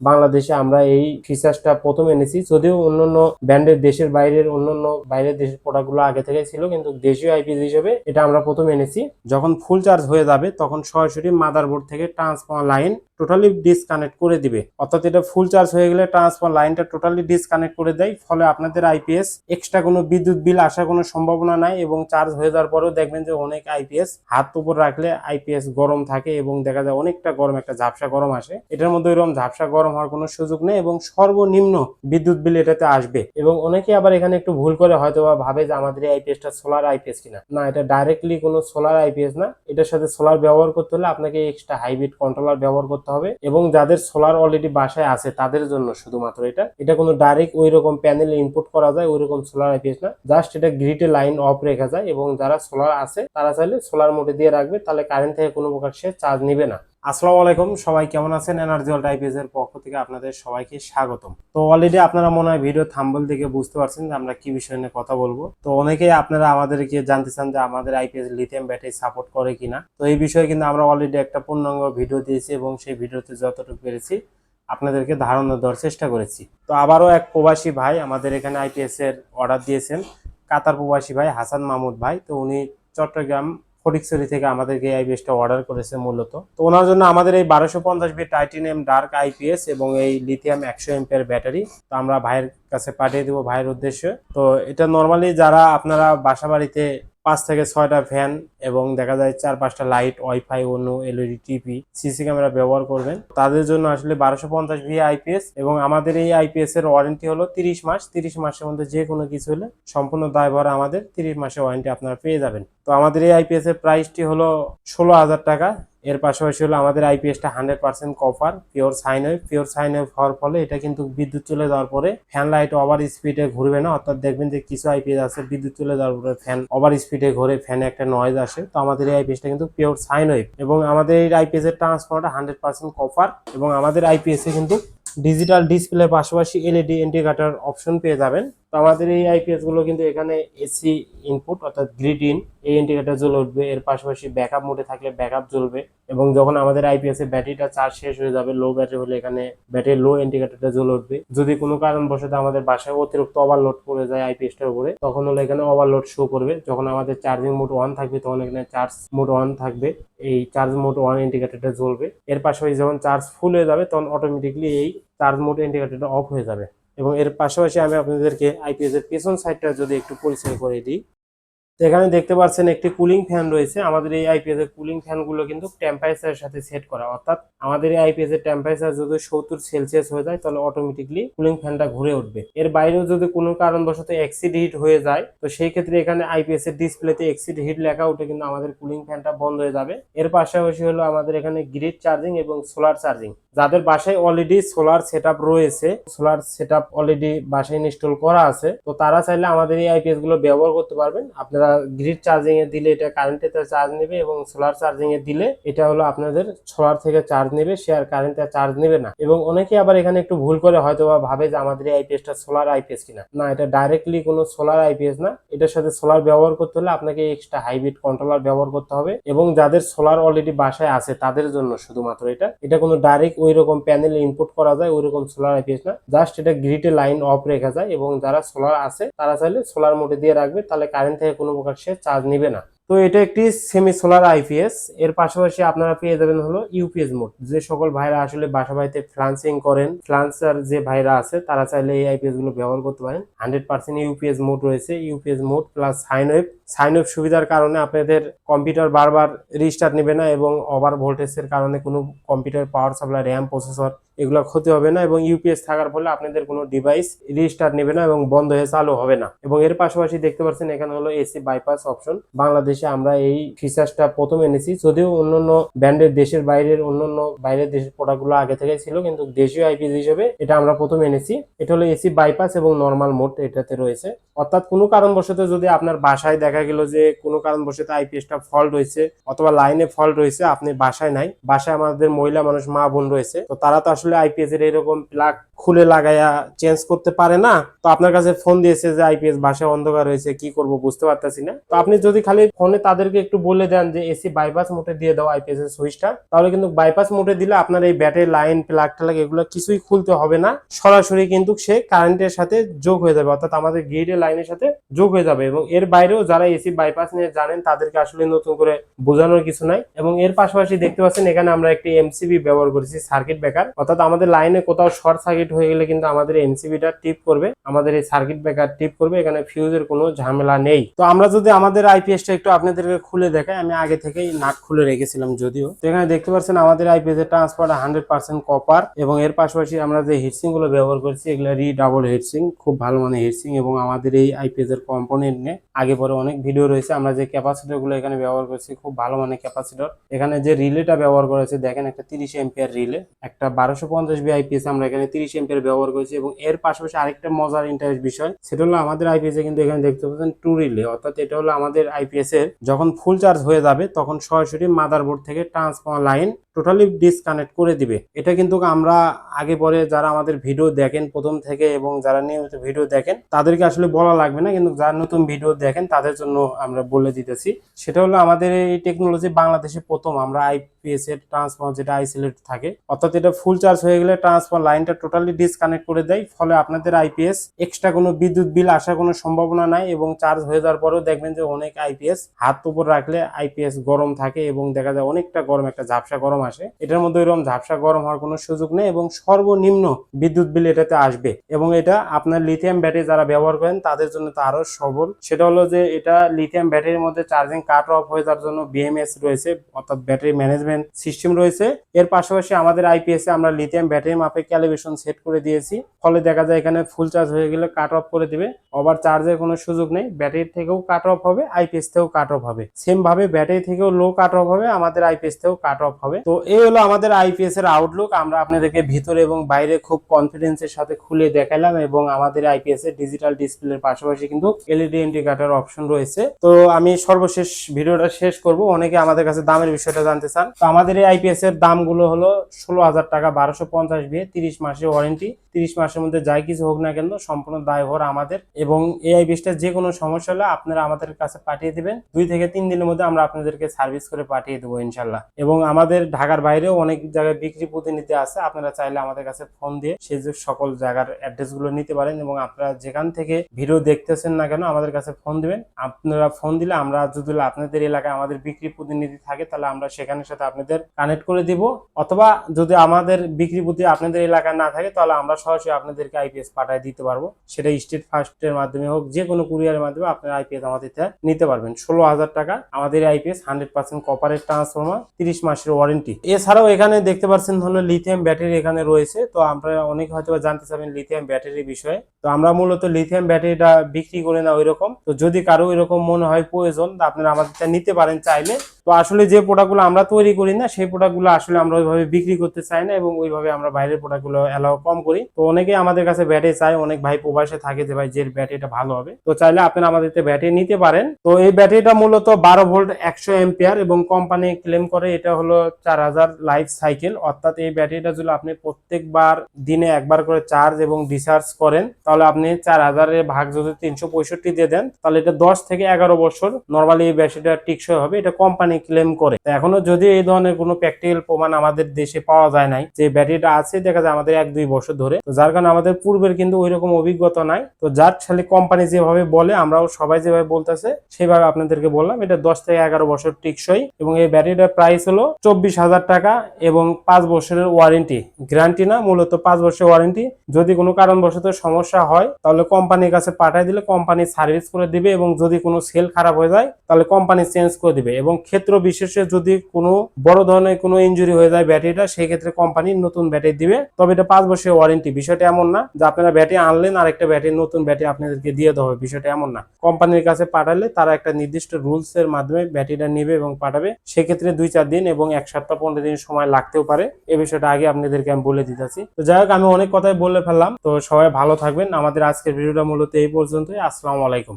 বাংলাদেশে আমরা এই ফিচার্সটা প্রথম এনেছি। যদিও অন্যান্য ব্র্যান্ডের দেশের বাইরের, অন্যান্য বাইরের দেশের প্রোডাক্টগুলো আগে থেকে ছিল, কিন্তু দেশীয় আইপিএস হিসেবে এটা আমরা প্রথম এনেছি। যখন ফুল চার্জ হয়ে যাবে, তখন সরাসরি মাদারবোর্ড থেকে ট্রান্সফর্মার লাইন টোটালি ডিসকানেক্ট করে দিবে। অর্থাৎ এটা ফুল চার্জ হয়ে গেলে ট্রান্সফার লাইনটা টোটালি ডিসকানেক্ট করে দেয়, ফলে আপনাদের আইপিএস এক্সট্রা কোনো বিদ্যুৎ বিল আসার কোনো সম্ভাবনা নাই এবং চার্জ হয়ে যাওয়ার পরেও দেখবেন যে অনেক আইপিএস হাত উপর রাখলে আইপিএস গরম থাকে এবং দেখা যায় অনেকটা গরম, একটা ঝাপসা গরম আসে। এটার মধ্যে এরকম ঝাপসা গরম হওয়ার কোনো সুযোগ নেই এবং সর্বনিম্ন বিদ্যুৎ বিল এটাতে আসবে। এবং অনেকে আবার এখানে একটু ভুল করে হয়তো বা ভাবে যে আমাদের এই আইপিএসটা সোলার আইপিএস কিনা। না, এটা ডাইরেক্টলি কোনো সোলার আইপিএস না। এটার সাথে সোলার ব্যবহার করতে হলে আপনাকে এক্সট্রা হাইব্রিড কন্ট্রোলার ব্যবহার করতে হবে এবং যাদের সোলার অলরেডি বাসায় আছে তাদের জন্য শুধুমাত্র এটা। এটা কোনো ডাইরেক্ট ওই রকম প্যানেলে ইনপুট করা যায় ওই রকম সোলার আইপিএস না। জাস্ট এটা গ্রিডে লাইন অফ রেখা যায় এবং যারা সোলার আছে তারা চাইলে সোলার মোডে দিয়ে রাখবে, তাহলে কারেন্ট থেকে কোনো প্রকার সে চার্জ নিবে না। আসসালামু আলাইকুম, সবাই কেমন আছেন? এনার্জি অল টাইপিএস এর পক্ষ থেকে আপনাদের সবাইকে স্বাগতম। তো অলরেডি আপনারা মনে হয় ভিডিও থাম্বল দেখে বুঝতে পারছেন যে আমরা কি বিষয় নিয়ে কথা বলব। তো অনেকেই আপনারা আমাদেরকে জানতে চান যে আমাদের আইপিএস লিথিয়াম ব্যাটারি সাপোর্ট করে কিনা। তো এই বিষয়ে কিন্তু আমরা অলরেডি একটা পূর্ণাঙ্গ ভিডিও দিয়েছি এবং সেই ভিডিওতে যতটুকু পেরেছি, আপনাদেরকে ধারণা দেওয়ার চেষ্টা করেছি। তো আবারও এক প্রবাসী ভাই আমাদের এখানে আইপিএস এর অর্ডার দিয়েছেন। কাতার প্রবাসী ভাই হাসান মাহমুদ ভাই। তো উনি চট্টগ্রাম ফটিকছড়ি থেকে আমাদেরকে এই আইপিএসটা অর্ডার করেছে মূলত। তো ওনার জন্য আমাদের এই বারোশো পঞ্চাশ বি টাইটেনিয়াম ডার্ক আইপিএস এবং এই লিথিয়াম একশো এমপের ব্যাটারি তো আমরা ভাইয়ের কাছে পাঠিয়ে দেবো ভাইয়ের উদ্দেশ্যে। তো এটা নর্মালি যারা আপনারা বাসা বাড়িতে পাঁচ থেকে ছয়টা ফ্যান এবং দেখা যায় চার পাঁচটা লাইট ওয়াইফাই অন্য এলইডি টিভি সিসি ক্যামেরা ব্যবহার করবেন, তাদের জন্য আসলে বারোশো পঞ্চাশ ভি আইপিএস এবং আমাদের এই আইপিএস এর ওয়ারেন্টি হলো তিরিশ মাস। তিরিশ মাসের মধ্যে যে কোনো কিছু হলে সম্পূর্ণ দায়ভার আমাদের। তিরিশ মাসের ওয়ারেন্টি আপনারা পেয়ে যাবেন। তো আমাদের এই আইপিএস এর প্রাইসটি হলো ষোলো হাজার টাকা। এর পাশাপাশি হলো আমাদের আইপিএসটা hundred percent copper pure sine wave pure sine wave হওয়ার ফলে এটা কিন্তু বিদ্যুৎ চলে যাওয়ার পরে ফ্যান লাইট ওভার স্পিডে ঘুরবে না। অর্থাৎ দেখবেন যে কিছু আইপিএস আছে বিদ্যুৎ চলে যাওয়ার পরে ফ্যান ওভার স্পিডে ঘুরে ফ্যানে একটা নয়েজ আসে। তো আমাদের এই আইপিএসটা কিন্তু পিওর সাইন ওয়েভ এবং আমাদের এই আইপিএস এর ট্রান্সফারটা হান্ড্রেড পার্সেন্ট কপার এবং আমাদের আইপিএস এ কিন্তু ডিজিটাল ডিসপ্লে পাশাপাশি এলইডি ইন্ডিকেটর অপশন পেয়ে যাবেন। তো আমাদের এই আইপিএসগুলো কিন্তু এখানে এসি ইনপুট অর্থাৎ গ্রিড ইন এই ইন্ডিকেটর জ্বলে উঠবে। এর পাশাপাশি ব্যাকআপ মোডে থাকলে ব্যাকআপ জ্বলবে এবং যখন আমাদের আইপিএস এর ব্যাটারিটা চার্জ শেষ হয়ে যাবে লো ব্যাটারি হলে এখানে ব্যাটারি লো ইন্ডিকেটরটা জ্বলে উঠবে। যদি কোনো কারণবশত আমাদের বাসায় অতিরিক্ত ওভারলোড পড়ে যায় আইপিএস আইপিএসটার উপরে, তখন হলো এখানে ওভারলোড শো করবে। যখন আমাদের চার্জিং মোড ওয়ান থাকবে, তখন এখানে চার্জ মোড অন থাকবে। এই চার্জ মোড ওয়ান ইন্ডিকেটরটা জ্বলবে। এর পাশাপাশি যখন চার্জ ফুল হয়ে যাবে, তখন অটোমেটিকলি এই চার্জ মোড ইন্ডিকেটরটা অফ হয়ে যাবে। এবং এর পাশাপাশি আমি আপনাদেরকে আইপিএস এর পেছন সাইডটা যদি একটু পরিচয় করে দিই এখানে দেখতে পাচ্ছেন একটি কুলিং ফ্যান রয়েছে। আমাদের এই আইপিএস এর কুলিং ফ্যানগুলো কিন্তু টেম্পারেচারের সাথে সেট করা। অর্থাৎ আমাদের এই আইপিএস এর টেম্পারেচার যদি সত্তর সেলসিয়াস হয়ে যায়, তাহলে অটোমেটিকলি কুলিং ফ্যানটা ঘুরে উঠবে। এর বাইরেও যদি কোনো কারণবশত এক্সিড হিট হয়ে যায়, তো সেই ক্ষেত্রে এখানে আইপিএস এর ডিসপ্লেতে এক্সিড হিট লেখা উঠে কিন্তু আমাদের কুলিং ফ্যানটা বন্ধ হয়ে যাবে। এর পাশাপাশি হলো আমাদের এখানে গ্রিড চার্জিং এবং সোলার চার্জিং যাদের বাসায় অলরেডি সোলার সেট রয়েছে সোলার সেট অলরেডি বাসায় ইনস্টল করা আছে, তো তারা চাইলে আমাদের এই আইপিএসগুলো ব্যবহার করতে পারবেন। আপনারা গ্রিড চার্জিং এ দিলে এটা কারেন্টে চার্জ নেবে এবং সোলার চার্জিং এ দিলে এটা হলো আপনাদের সোলার থেকে চার্জ নেবে সে আর কারেন্টে চার্জ নেবে না। এবং অনেকে আবার এখানে একটু ভুল করে হয়তো বা ভাবে যে আমাদের এই আইপিএসটা সোলার আইপিএস কিনা। না, এটা ডাইরেক্টলি কোনো সোলার আইপিএস না। এটার সাথে সোলার ব্যবহার করতে হলে আপনাকে এক্সট্রা হাইব্রিড কন্ট্রোলার ব্যবহার করতে হবে এবং যাদের সোলার অলরেডি বাসায় আছে তাদের জন্য শুধুমাত্র এটা। এটা কোনো ডাইরেক্ট ওই রকম প্যানেলে ইনপুট করা যায় ওই রকম সোলার আইপিএস না। জাস্ট এটা গ্রিডে লাইন অফ রেখা যায় এবং যারা সোলার আছে, তারা চাইলে সোলার মোডে দিয়ে রাখবে। তাহলে কারেন্ট থেকে কোনো প্রকার সে চার্জ নিবে না। তো এটা একটি সেমি সোলার আইপিএস এর পাশাপাশি আপনারা পেয়ে যাবেন হলো ইউপিএস মোড যে সকল ভাইরা আসলে বাসা বাড়িতে ফ্লান্সিং করেন ফ্লান্সার যে ভাইরা আছে, তারা চাইলে এই আইপিএসগুলো ব্যবহার করতে পারেন। হান্ড্রেড পার্সেন্ট ইউপিএস মোড রয়েছে। UPS mode plus sine wave sine wave সুবিধার কারণে আপনাদের কম্পিউটার বারবার রিস্টার্ট নেবে না এবং ওভার ভোল্টেজের কারণে কোনো computer power supply RAM processor এগুলো ক্ষতি হবে না এবং ইউপিএস থাকার ফলে আপনাদের কোনো ডিভাইস রিস্টার্ট নেবে না এবং বন্ধ হয়ে চালু হবে না। এবং এর পাশাপাশি দেখতে পাচ্ছেন এখানে হলো এসি বাইপাস অপশন বাংলাদেশে আমরা এই ফিচার্সটা প্রথম এনেছি। যদিও অন্যান্য ব্র্যান্ডের দেশের বাইরের অন্যান্য বাইরের দেশের প্রোডাক্টগুলো আগে থেকে ছিল, কিন্তু দেশীয় আইপিএস হিসেবে এটা আমরা প্রথম এনেছি। এটা হলো এসি বাইপাস এবং নর্মাল মোড এটাতে রয়েছে। অর্থাৎ কোনো কারণবশত যদি আপনার বাসায় দেখা গেল যে কোনো কারণবশত আইপিএসটা ফল্ট হয়েছে অথবা লাইনে ফল্ট হয়েছে আপনি বাসায় নাই। বাসায় আমাদের মহিলা মানুষ, মা, বোন রয়েছে। তো তারা তো আসলে আইপিএস এর এরকম প্লাগ খুলে লাগাইয়া চেঞ্জ করতে পারে না। তো আপনার কাছে ফোন দিয়েছে যে আইপিএস বাসায় অন্ধকার হয়েছে, কি করব বুঝতে পারতেছি না। তো আপনি যদি খালি ফোনে তাদেরকে একটু বলে দেন যে, এসি বাইপাস মোটে দিয়ে দাও আইপিএস এর সুইচটা তাহলে কিন্তু বাইপাস মোটে দিলে আপনার এই ব্যাটারি লাইন প্লাগ টালাগ এগুলো কিছুই খুলতে হবে না। সরাসরি কিন্তু সে কারেন্টের সাথে যোগ হয়ে যাবে, অর্থাৎ আমাদের গ্রিডের লাইনের সাথে যোগ হয়ে যাবে। এবং এর বাইরেও যারা এসি বাইপাস নিয়ে জানেন, তাদেরকে আসলে নতুন করে বোঝানোর কিছু নাই। এবং এর পাশাপাশি দেখতে পাচ্ছেন, এখানে আমরা একটি এমসিবি ব্যবহার করেছি সার্কিট ব্রেকার অর্থাৎ আমাদের লাইনে কোথাও শর্ট সার্কিট হয়ে গেলে কিন্তু আমাদের এমসিবিটা টিপ করবে, আমাদের এই সার্কিট ব্রেকার টিপ করবে, এখানে ফিউজের কোনো ঝামেলা নেই। তো আমরা যদি আমাদের আইপিএসটা একটু আপনাদেরকে খুলে দেখাই, আমি আগে থেকেই নাট খুলে রেখেছিলাম যদিও। তো এখানে দেখতে পাচ্ছেন আমাদের আইপিএস এর ট্রান্সফার হান্ড্রেড পার্সেন্ট কপার এবং এর পাশাপাশি আমরা যে হিটসিংগুলো ব্যবহার করছি, এগুলো রি ডাবল হিটসিং খুব ভালো মানের হিটসিং এবং আমাদের এই আইপিএস এর কম্পোনেন্ট নিয়ে আগে পরে অনেক ভিডিও রয়েছে। আমরা যে ক্যাপাসিটরগুলো এখানে ব্যবহার করছি, খুব ভালো মানের ক্যাপাসিটর এখানে যে রিলেটা ব্যবহার করেছে দেখেন একটা তিরিশ এম্পিয়ার রিলে একটা বারোশো পঞ্চাশ আইপিএস আমরা এখানে তিরিশ এম্পিয়ার ব্যবহার করেছি এবং এর পাশাপাশি আরেকটা মজার ইন্টারেস্ট বিষয়, সেটা হলো আমাদের আইপিএস এ কিন্তু এখানে দেখতে পাচ্ছেন টু রিলে অর্থাৎ এটা হলো আমাদের আইপিএস এর যখন ফুল চার্জ হয়ে যাবে তখন সরাসরি মাদারবোর্ড থেকে ট্রান্সফর্মার লাইন টোটালি ডিসকানেক্ট করে দিবে। এটা কিন্তু আমরা আগে পরে যারা আমাদের ভিডিও দেখেন প্রথম থেকে এবং যারা নিয়মিত ভিডিও দেখেন, তাদেরকে আসলে বলা লাগবে না, কিন্তু যারা নতুন ভিডিও দেখেন তাদের জন্য আমরা বলে দিতেছি। সেটা হলো আমাদের এই টেকনোলজি বাংলাদেশে প্রথম, আমরা আইপিএস এর ট্রান্সফর্মার যেটা আইসোলেট থাকে, অর্থাৎ এটা ফুল চার্জ হয়ে গেলে ট্রান্সফর্মার লাইনটা টোটালি ডিসকানেক্ট করে দেয়, ফলে আপনাদের আইপিএস এক্সট্রা কোনো বিদ্যুৎ বিল আসার কোনো সম্ভাবনা নাই এবং চার্জ হয়ে যাওয়ার পরেও দেখবেন যে অনেক আইপিএস হাত উপর রাখলে আইপিএস গরম থাকে এবং দেখা যায় অনেকটা গরম, একটা ঝাপসা গরম আসে। এটার মধ্যে এরকম ঝাপসা গরম হওয়ার কোনো সুযোগ নেই এবং সর্বনিম্ন বিদ্যুৎ বিল এটাতে আসবে এবং এটা আপনার লিথিয়াম ব্যাটারি যারা ব্যবহার করেন তাদের জন্য তো আরও সবল। সেটা হলো যে এটা লিথিয়াম ব্যাটারির মধ্যে চার্জিং কাট অফ হয়ে যাওয়ার জন্য বিএমএস রয়েছে, অর্থাৎ ব্যাটারি ম্যানেজমেন্ট সিস্টেম রয়েছে। এর পাশাপাশি আমাদের আইপিএস এ আমরা লিথিয়াম ব্যাটারি মাপে ক্যালিব্রেশন সেট করে দিয়েছি। ফলে দেখা যায় এখানে ফুল চার্জ হয়ে গেলে কাট অফ করে দিবে। ওভার চার্জের কোনো সুযোগ নেই। ব্যাটারি থেকেও কাট অফ হবে আইপিএস থেকেও কাট অফ হবে। সেম ভাবে ব্যাটারি থেকেও লো কাট অফ হবে, আমাদের আইপিএস থেকেও কাট অফ হবে। তো এই হলো আমাদের আইপিএস এর আউটলুক আমরা আপনাদেরকে ভিতরে এবং বাইরে খুব কনফিডেন্সের সাথে খুলে দেখালাম এবং আমাদের আইপিএস এর ডিজিটাল ডিসপ্লের পাশাপাশি কিন্তু এলইডি ইন্ডিকেটর অপশন রয়েছে। তো আমি সর্বশেষ ভিডিওটা শেষ করব। অনেকে আমাদের কাছে দামের বিষয়টা জানতে চান। তো আমাদের এই আইপিএস এর দামগুলো হলো ষোলো হাজার টাকা, বারোশো পঞ্চাশ বিয়ে তিরিশ মাসের ওয়ারেন্টি তিরিশ মাসের মধ্যে যাই কিছু হোক না কেন, সম্পূর্ণ দায়ভার আমাদের এবং এই আইপিএসটা যে কোনো সমস্যা হলে আপনারা আমাদের কাছে পাঠিয়ে দিবেন। দুই থেকে তিন দিনের মধ্যে আমরা আপনাদেরকে সার্ভিস করে পাঠিয়ে দেবো ইনশাল্লাহ এবং আমাদের ঢাকার বাইরেও অনেক জায়গায় বিক্রি প্রতিনিধি আছে, আপনারা চাইলে আমাদের কাছে ফোন দিয়ে সেই সকল জায়গার অ্যাড্রেসগুলো নিতে পারেন এবং আপনারা যেখান থেকে ভিডিও দেখতেছেন না কেন, আমাদের কাছে ফোন দিবেন। আপনারা ফোন দিলে আমরা যদি আপনাদের এলাকায় আমাদের বিক্রি প্রতিনিধি থাকে, তাহলে আমরা সেখানের সাথে আপনাদের কানেক্ট করে দিব। অথবা যদি আমাদের বিক্রি প্রতি আপনাদের এলাকায় না থাকে, তাহলে আমরা সরাসরি আপনাদেরকে আইপিএস পাঠিয়ে দিতে পারব। সেটা স্টেট ফার্স্টের মাধ্যমে হোক যে কোনো কুরিয়ারের মাধ্যমে আপনারা আইপিএস আমাদের নিতে পারবেন। ষোলো হাজার টাকা আমাদের আইপিএস হান্ড্রেড পার্সেন্ট কপারের ট্রান্সফর্মার তিরিশ মাসের ওয়ারেন্টি এছাড়াও এখানে দেখতে পাচ্ছেন হলো লিথিয়াম ব্যাটারি এখানে রয়েছে। তো আপনারা অনেক হয়তো জানতে চাবেন লিথিয়াম ব্যাটারির বিষয়ে। তো আমরা মূলত লিথিয়াম ব্যাটারিটা বিক্রি করি না ওইরকম। তো যদি কারও এরকম মনে হয় প্রয়োজন আপনারা আমাদের নিতে পারেন চাইলে। তো আসলে যে প্রোডাক্টগুলো আমরা তৈরি করি না, সেই প্রোডাক্টগুলো আসলে আমরা ওইভাবে বিক্রি করতে চাই না এবং ওইভাবে আমরা বাইরের প্রোডাক্টগুলো অ্যালাউ কম করি। তো অনেকেই আমাদের কাছে ব্যাটারি চায়, অনেক ভাই প্রবাসে থাকে যে, ভাই, যে ব্যাটারিটা ভালো হবে। তো চাইলে আপনারা আমাদের ব্যাটারি নিতে পারেন। তো এই ব্যাটারিটা মূলত বারো ভোল্ট একশো এম্পিয়ার এবং কোম্পানি ক্লেম করে এটা হলো চার হাজার লাইফ সাইকেল অর্থাৎ এই ব্যাটারিটা যদি আপনি প্রত্যেকবার দিনে একবার করে চার্জ এবং ডিসচার্জ করেন, তাহলে আপনি চার হাজারের ভাগ যদি তিনশো পঁয়ষট্টি দিয়ে দেন, তাহলে এটা দশ থেকে এগারো বছর নর্মালি এই ব্যাটারিটা টিকসই হবে। এটা কোম্পানি ক্লেম করে। এখনও যদি এই ধরনের কোনো প্র্যাকটিক্যাল প্রমাণ আমাদের দেশে পাওয়া যায় নাই, যে ব্যাটারিটা আছে, দেখা যায় আমাদের এক দুই বছর ধরে, তো যার কারণে আমাদের পূর্বের কিন্তু ওই রকম অভিজ্ঞতা নাই। তো যার ছেলে কোম্পানি যেভাবে বলে, আমরাও সবাই যেভাবে বলতেছে, সেভাবে আপনাদেরকে বললাম, এটা দশ থেকে এগারো বছর টিকসই এবং এই ব্যাটারিটার প্রাইস হলো চব্বিশ হাজার টাকা এবং পাঁচ বছরের ওয়ারেন্টি গ্যারান্টি না, মূলত পাঁচ বছরের ওয়ারেন্টি যদি কোনো কারণবশত সমস্যা হয়, তাহলে কোম্পানির কাছে পাঠিয়ে দিলে কোম্পানি সার্ভিস করে দিবে এবং যদি কোনো সেল খারাপ হয়ে যায়, তাহলে কোম্পানি চেঞ্জ করে দিবে এবং ক্ষেত্র বিশেষে যদি কোনো বড় ধরনের কোনো ইনজুরি হয়ে যায় ব্যাটারিটা সেই ক্ষেত্রে কোম্পানি নতুন ব্যাটারি দিবে। তবে এটা পাঁচ বছরের ওয়ারেন্টি বিষয়টা এমন না যে আপনারা ব্যাটারি আনলেন আর একটা ব্যাটারি নতুন ব্যাটারি আপনাদেরকে দিয়ে দেওয়া হবে। বিষয়টা এমন না। কোম্পানির কাছে পাঠালে তারা একটা নির্দিষ্ট রুলস এর মাধ্যমে ব্যাটারিটা নেবে এবং পাঠাবে। সেক্ষেত্রে দুই চার দিন এবং এক সপ্তাহ পনেরো দিন সময় লাগতেও পারে। এ বিষয়টা আগে আপনাদেরকে আমি বলে দিতেছি। তো যাই হোক, আমি অনেক কথাই বলে ফেললাম। তো সবাই ভালো থাকবেন। আমাদের আজকের ভিডিওটা মূলত এই পর্যন্তই। আসসালামু আলাইকুম।